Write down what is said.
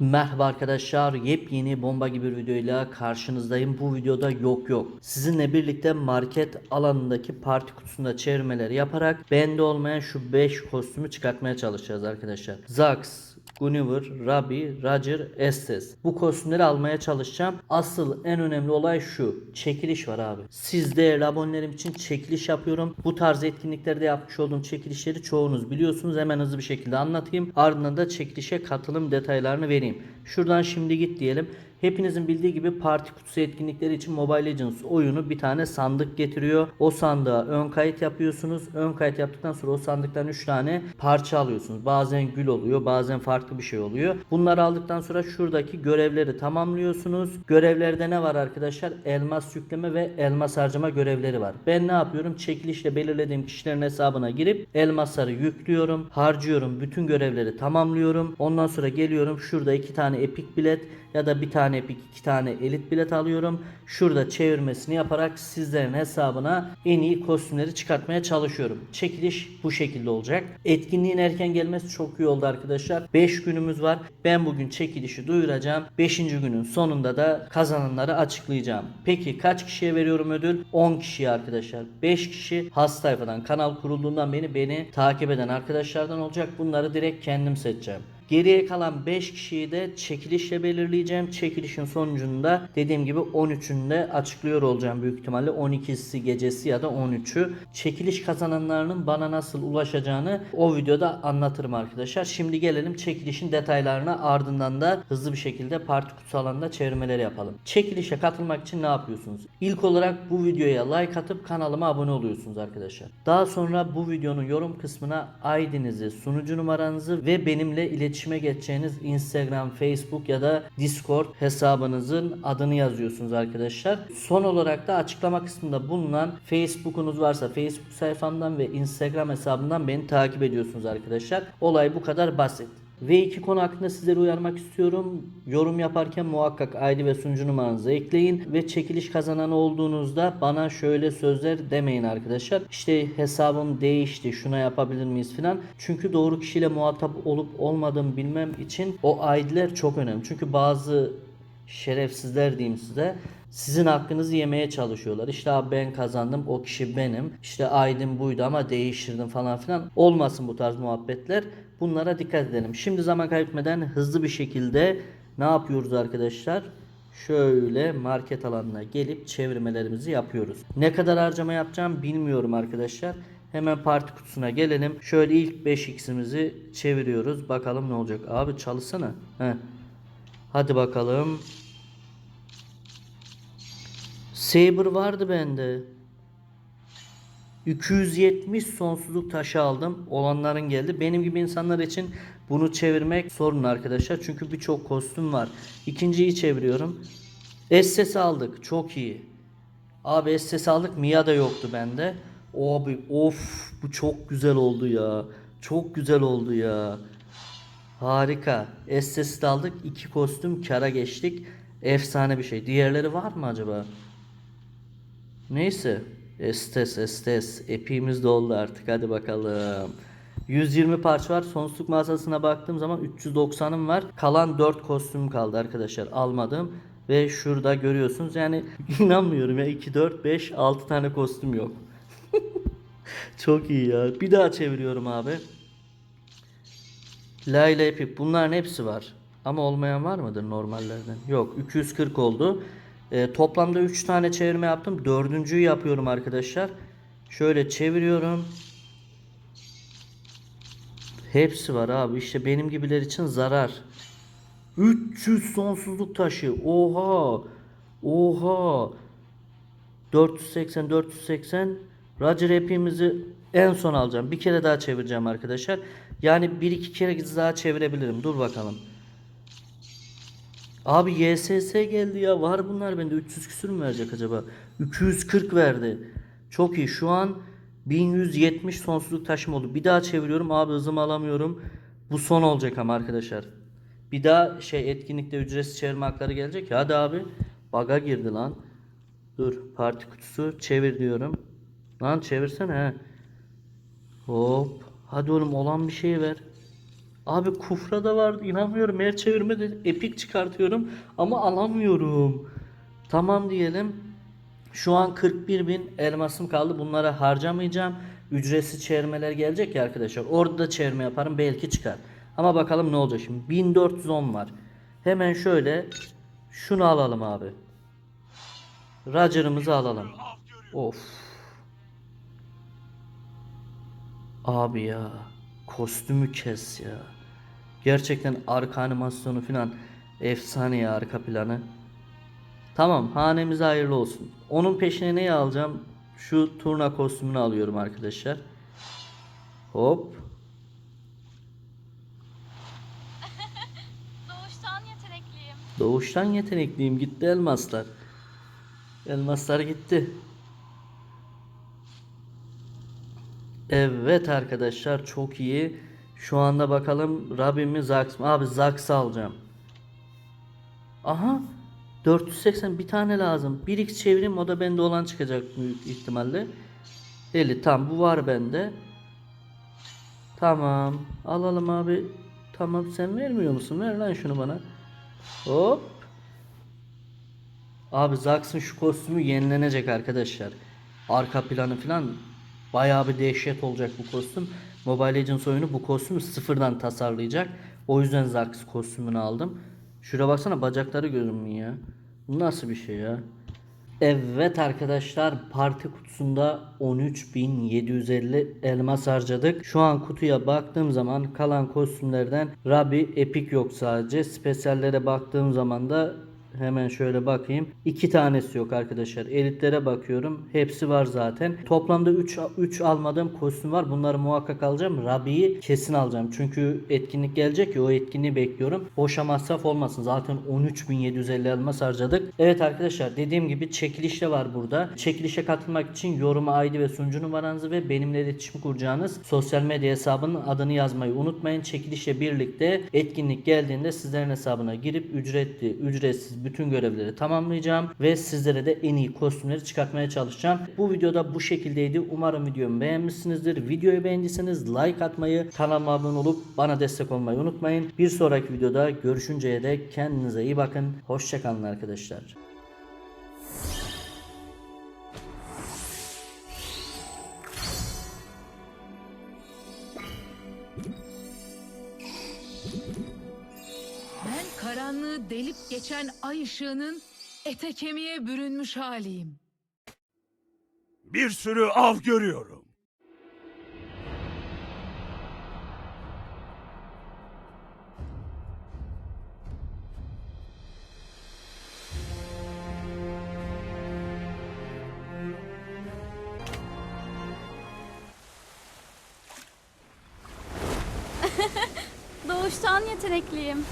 Merhaba arkadaşlar yepyeni bomba gibi bir videoyla karşınızdayım. Bu videoda yok yok. Sizinle birlikte market alanındaki parti kutusunda çevirmeleri yaparak bende olmayan şu 5 kostümü çıkartmaya çalışacağız arkadaşlar. Zax, Gunniver, Rabi, Roger, Estes. Bu kostümleri almaya çalışacağım. Asıl en önemli olay şu. Çekiliş var abi. Siz değerli abonelerim için çekiliş yapıyorum. Bu tarz etkinliklerde yapmış olduğum çekilişleri çoğunuz biliyorsunuz. Hemen hızlı bir şekilde anlatayım. Ardından da çekilişe katılım detaylarını vereyim. Şuradan şimdi git diyelim. Hepinizin bildiği gibi parti kutusu etkinlikleri için Mobile Legends oyunu bir tane sandık getiriyor. O sandığa ön kayıt yapıyorsunuz. Ön kayıt yaptıktan sonra o sandıktan 3 tane parça alıyorsunuz. Bazen gül oluyor, bazen farklı bir şey oluyor. Bunları aldıktan sonra şuradaki görevleri tamamlıyorsunuz. Görevlerde ne var arkadaşlar? Elmas yükleme ve elmas harcama görevleri var. Ben ne yapıyorum? Çekilişle belirlediğim kişilerin hesabına girip elmasları yüklüyorum, harcıyorum, bütün görevleri tamamlıyorum. Ondan sonra geliyorum şurada iki tane epik bilet ya da bir tane epik iki tane elit bilet alıyorum. Şurada çevirmesini yaparak sizlerin hesabına en iyi kostümleri çıkartmaya çalışıyorum. Çekiliş bu şekilde olacak. Etkinliğin erken gelmesi çok iyi oldu arkadaşlar. 5 günümüz var. Ben bugün çekilişi duyuracağım. 5. günün sonunda da kazananları açıklayacağım. Peki kaç kişiye veriyorum ödül? 10 kişiye arkadaşlar. 5 kişi has sayfadan kanal kurulduğundan beni beni takip eden arkadaşlardan olacak. Bunları direkt kendim seçeceğim. Geriye kalan 5 kişiyi de çekilişle belirleyeceğim. Çekilişin sonucunda dediğim gibi 13'ünde açıklıyor olacağım büyük ihtimalle. 12'si gecesi ya da 13'ü. Çekiliş kazananlarının bana nasıl ulaşacağını o videoda anlatırım arkadaşlar. Şimdi gelelim çekilişin detaylarına ardından da hızlı bir şekilde parti kutusu alanında çevirmeleri yapalım. Çekilişe katılmak için ne yapıyorsunuz? İlk olarak bu videoya like atıp kanalıma abone oluyorsunuz arkadaşlar. Daha sonra bu videonun yorum kısmına ID'nizi, sunucu numaranızı ve benimle iletişime geçeceğiniz Instagram, Facebook ya da Discord hesabınızın adını yazıyorsunuz arkadaşlar. Son olarak da açıklama kısmında bulunan Facebook'unuz varsa Facebook sayfamdan ve Instagram hesabımdan beni takip ediyorsunuz arkadaşlar. Olay bu kadar basit. Ve iki konu hakkında sizleri uyarmak istiyorum. Yorum yaparken muhakkak ID ve sunucu numaranızı ekleyin. Ve çekiliş kazananı olduğunuzda bana şöyle sözler demeyin arkadaşlar. İşte hesabım değişti şuna yapabilir miyiz filan. Çünkü doğru kişiyle muhatap olup olmadığımı bilmem için o ID'ler çok önemli. Çünkü bazı şerefsizler diyeyim size sizin hakkınızı yemeye çalışıyorlar. İşte abi ben kazandım o kişi benim. İşte aydın buydu ama değiştirdim falan filan. Olmasın bu tarz muhabbetler. Bunlara dikkat edelim. Şimdi zaman kaybetmeden hızlı bir şekilde ne yapıyoruz arkadaşlar? Şöyle market alanına gelip çevirmelerimizi yapıyoruz. Ne kadar harcama yapacağım bilmiyorum arkadaşlar. Hemen parti kutusuna gelelim. Şöyle ilk 5x'imizi çeviriyoruz. Bakalım ne olacak. Abi çalışsana. Heh. Hadi bakalım. Saber vardı bende. 270 sonsuzluk taşı aldım. Olanların geldi. Benim gibi insanlar için bunu çevirmek sorun arkadaşlar. Çünkü birçok kostüm var. İkinciyi çeviriyorum. SS aldık. Çok iyi. Abi SS aldık. Mia da yoktu bende. Abi of bu çok güzel oldu ya. Çok güzel oldu ya. Harika. SS'de aldık. iki kostüm kara geçtik. Efsane bir şey. Diğerleri var mı acaba? Neyse. Estes estes. Epiğimiz doldu artık. Hadi bakalım. 120 parça var. Sonsuzluk mağazasına baktığım zaman 390'ım var. Kalan 4 kostüm kaldı arkadaşlar. Almadım. Ve şurada görüyorsunuz. Yani inanmıyorum ya. 2, 4, 5, 6 tane kostüm yok. Çok iyi ya. Bir daha çeviriyorum abi. Layla Epic bunların hepsi var. Ama olmayan var mıdır normallerden? Yok 240 oldu. Ee, toplamda 3 tane çevirme yaptım. Dördüncüyü yapıyorum arkadaşlar. Şöyle çeviriyorum. Hepsi var abi. İşte benim gibiler için zarar. 300 sonsuzluk taşı. Oha. Oha. 480 480 Roger hepimizi en son alacağım. Bir kere daha çevireceğim arkadaşlar. Yani bir iki kere daha çevirebilirim. Dur bakalım. Abi YSS geldi ya. Var bunlar bende. 300 küsür mü verecek acaba? 240 verdi. Çok iyi. Şu an 1170 sonsuzluk taşım oldu. Bir daha çeviriyorum. Abi hızımı alamıyorum. Bu son olacak ama arkadaşlar. Bir daha şey etkinlikte ücretsiz çevirme hakları gelecek. Hadi abi. Baga girdi lan. Dur. Parti kutusu çevir diyorum. Lan çevirsene. Hop. Hadi oğlum olan bir şey ver. Abi Kufra da vardı inanmıyorum. Her çevirmede epik çıkartıyorum ama alamıyorum. Tamam diyelim. Şu an 41 bin elmasım kaldı. Bunlara harcamayacağım. Ücretsiz çevirmeler gelecek ya arkadaşlar. Orada da çevirme yaparım. Belki çıkar. Ama bakalım ne olacak şimdi. 1410 var. Hemen şöyle şunu alalım abi. Roger'ımızı alalım. Of. Abi ya. Kostümü kes ya. Gerçekten arka animasyonu falan efsane ya arka planı. Tamam hanemize hayırlı olsun. Onun peşine neyi alacağım? Şu turna kostümünü alıyorum arkadaşlar. Hop. Doğuştan yetenekliyim. Doğuştan yetenekliyim. Gitti elmaslar. Elmaslar gitti. Evet arkadaşlar çok iyi. Şu anda bakalım Rabbi mi Zax mı? Abi Zax'ı alacağım. Aha 480 bir tane lazım. 1x çevireyim o da bende olan çıkacak büyük ihtimalle. 50 tam bu var bende. Tamam alalım abi. Tamam sen vermiyor musun? Ver lan şunu bana. Hop. Abi Zax'ın şu kostümü yenilenecek arkadaşlar. Arka planı falan bayağı bir dehşet olacak bu kostüm. Mobile Legends oyunu bu kostümü sıfırdan tasarlayacak. O yüzden Zax kostümünü aldım. Şuraya baksana bacakları görünmüyor ya. Bu nasıl bir şey ya? Evet arkadaşlar parti kutusunda 13.750 elmas harcadık. Şu an kutuya baktığım zaman kalan kostümlerden Rabbi Epic yok sadece. Spesiyallere baktığım zaman da hemen şöyle bakayım. İki tanesi yok arkadaşlar. Elitlere bakıyorum. Hepsi var zaten. Toplamda 3 3 almadığım kostüm var. Bunları muhakkak alacağım. Rabbi'yi kesin alacağım. Çünkü etkinlik gelecek ya o etkinliği bekliyorum. Boşa masraf olmasın. Zaten 13.750 elmas harcadık. Evet arkadaşlar dediğim gibi çekiliş de var burada. Çekilişe katılmak için yoruma ID ve sunucu numaranızı ve benimle iletişim kuracağınız sosyal medya hesabının adını yazmayı unutmayın. Çekilişle birlikte etkinlik geldiğinde sizlerin hesabına girip ücretli, ücretsiz bütün görevleri tamamlayacağım ve sizlere de en iyi kostümleri çıkartmaya çalışacağım. Bu videoda bu şekildeydi. Umarım videomu beğenmişsinizdir. Videoyu beğendiyseniz like atmayı, kanalıma abone olup bana destek olmayı unutmayın. Bir sonraki videoda görüşünceye dek kendinize iyi bakın. Hoşçakalın arkadaşlar. Karanlığı delip geçen ay ışığının ete kemiğe bürünmüş haliyim. Bir sürü av görüyorum. Doğuştan yetenekliyim.